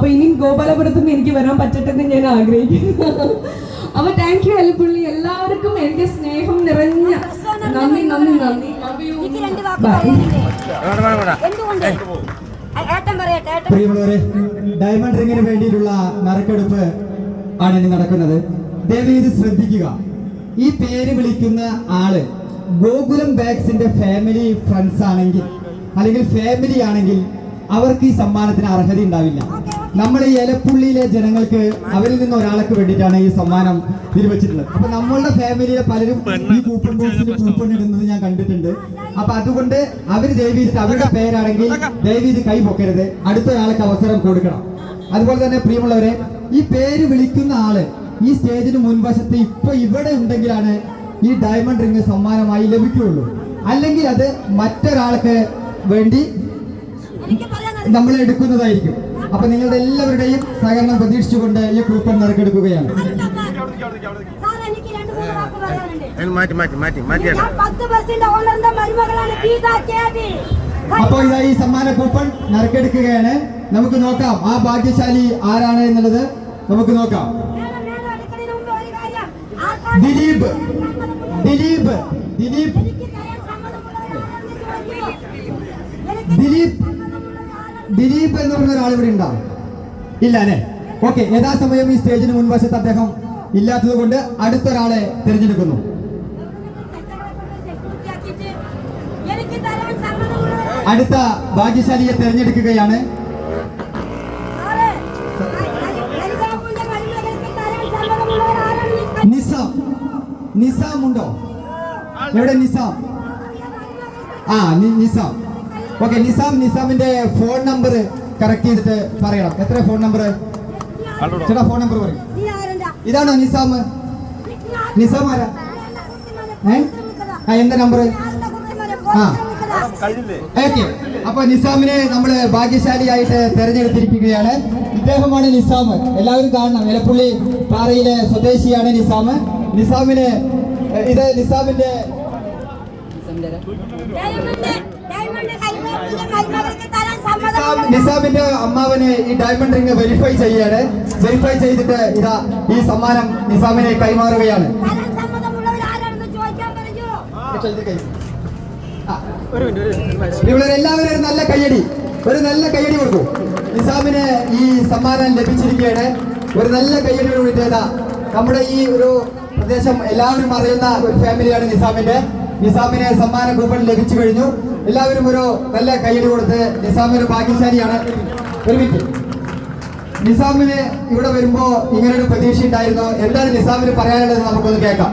അപ്പൊ ഇനിയും ഗോപാലപുരത്തും എനിക്ക് വരാൻ പറ്റട്ടെന്ന് ഞാൻ ആഗ്രഹിക്കുന്നു. അപ്പൊ താങ്ക് യു അലപ്പുള്ളി. എല്ലാവർക്കും എന്റെ സ്നേഹം നിറഞ്ഞ നന്ദി നന്ദി നന്ദി. പ്രിയമുള്ളവരെ ഡയമണ്ട് റിങ്ങിന് വേണ്ടിയിട്ടുള്ള നറുക്കെടുപ്പ് ആണ് ഇനി നടക്കുന്നത്. ദയവേത് ഇത് ശ്രദ്ധിക്കുക. ഈ പേര് വിളിക്കുന്ന ആൾ ഗോകുലം ബാഗ്സിന്റെ ഫാമിലി ഫ്രണ്ട്സ് ആണെങ്കിൽ അല്ലെങ്കിൽ ഫാമിലി ആണെങ്കിൽ അവർക്ക് ഈ സമ്മാനത്തിന് അർഹത ഉണ്ടാവില്ല നമ്മൾ ഈ എലപ്പുള്ളിയിലെ ജനങ്ങൾക്ക് അവരിൽ നിന്ന് ഒരാൾക്ക് വേണ്ടിയിട്ടാണ് ഈ സമ്മാനം തിരുവച്ചിട്ടുള്ളത് അപ്പൊ നമ്മളുടെ ഫാമിലിയിലെ പലരും ഈ കൂപ്പൺ ബോക്സിൽ കൂപ്പൺ ഇടുന്നത് ഞാൻ കണ്ടിട്ടുണ്ട്. അപ്പൊ അതുകൊണ്ട് അവർ ദയവീതിട്ട് അവരുടെ പേരാണെങ്കിൽ ദയവീത് കൈ പൊക്കരുത്. അടുത്ത ഒരാൾക്ക് അവസരം കൊടുക്കണം. അതുപോലെ തന്നെ പ്രിയമുള്ളവരെ ഈ പേര് വിളിക്കുന്ന ആൾ ഈ സ്റ്റേജിന് മുൻവശത്ത് ഇപ്പൊ ഇവിടെ ഉണ്ടെങ്കിലാണ് ഈ ഡയമണ്ട് റിംഗ് സമ്മാനമായി ലഭിക്കുകയുള്ളൂ. അല്ലെങ്കിൽ അത് മറ്റൊരാൾക്ക് വേണ്ടി നമ്മൾ എടുക്കുന്നതായിരിക്കും. അപ്പൊ നിങ്ങളുടെ എല്ലാവരുടെയും സഹകരണം പ്രതീക്ഷിച്ചുകൊണ്ട് ഈ കൂപ്പൺ നറുക്കെടുക്കുകയാണ്. മാറ്റി മാറ്റി മാറ്റി കെ അപ്പൊ ഇതാ ഈ സമ്മാന കൂപ്പൺ നറുക്കെടുക്കുകയാണ്. നമുക്ക് നോക്കാം ആ ഭാഗ്യശാലി ആരാണ് എന്നുള്ളത്. നമുക്ക് നോക്കാം. ദിലീപ്. ദിലീപ്. ദിലീപ്. ദിലീപ്. ദിലീപ് എന്ന് പറഞ്ഞ ഒരാൾ ഇവിടെ ഉണ്ടാവും ഇല്ല അല്ലേ? ഓക്കെ യഥാസമയം ഈ സ്റ്റേജിന് മുൻവശത്ത് അദ്ദേഹം ഇല്ലാത്തത് കൊണ്ട് അടുത്തൊരാളെ തിരഞ്ഞെടുക്കുന്നു. അടുത്ത ഭാഗ്യശാലിയെ തിരഞ്ഞെടുക്കുകയാണ്. നിസാം. നിസാം ഉണ്ടോ എവിടെ നിസാം? ആ നിസാം. ഓക്കെ നിസാം നിസാമിന്റെ ഫോൺ നമ്പർ കറക്റ്റ് ചെയ്തിട്ട് പറയണം. എത്ര ഫോൺ നമ്പർ ചേട്ടാ ഫോൺ നമ്പർ പറയും. നീ ആരണ്ടാ? ഇതാണോ നിസാം? നിസാം ആരാ? ഏ? ആ എന്താ നമ്പർ? ആ. ഓക്കെ അപ്പൊ നിസാമിനെ നമ്മൾ ഭാഗ്യശാലിയായിട്ട് തെരഞ്ഞെടുത്തിരിക്കുകയാണ്. ഇദ്ദേഹമാണ് നിസാം. എല്ലാവരും കാണണം. എലപ്പുള്ളി പാറയിലെ സ്വദേശിയാണ് നിസാം. നിസാമിന് ഇത് നിസാമിന്റെ ഡയമണ്ട് ഡയമണ്ട് ഹരിബാബുവിന്റെ മരുമകൾക്ക് തരാൻ നിസാം- നിസാമിന്റെ അമ്മാവനെ ഈ ഡയമണ്ട് റിംഗ് വെരിഫൈ ചെയ്യാണ്. വെരിഫൈ ചെയ്തിട്ട് ഇതാ ഈ സമ്മാനം നിസാമിനെ കൈമാറുകയാണ്. ഒരു നല്ല കയ്യടി. ഒരു നല്ല കയ്യടി കൊടുക്കും. നിസാമിന് ഈ സമ്മാനം ലഭിച്ചിരിക്കുകയാണ്. ഒരു നല്ല കയ്യടി കൊടുത്തേതാ നമ്മുടെ ഈ ഒരു പ്രദേശം എല്ലാവരും അറിയുന്ന ഒരു ഫാമിലിയാണ് നിസാമിന്റെ. നിസാമിന് സമ്മാന കൂപ്പൺ ലഭിച്ചു കഴിഞ്ഞു. എല്ലാവരും ഒരു നല്ല കയ്യടി കൊടുത്ത് നിസാം ഒരു ഭാഗ്യശാലിയാണ്. ഒരു മിനിറ്റ് നിസാമിന് ഇവിടെ വരുമ്പോ ഇങ്ങനെ ഒരു പ്രതീക്ഷ ഉണ്ടായിരുന്നു. എന്താണ് നിസാമിന് പറയാനുള്ളത് നമുക്കൊന്ന് കേൾക്കാം.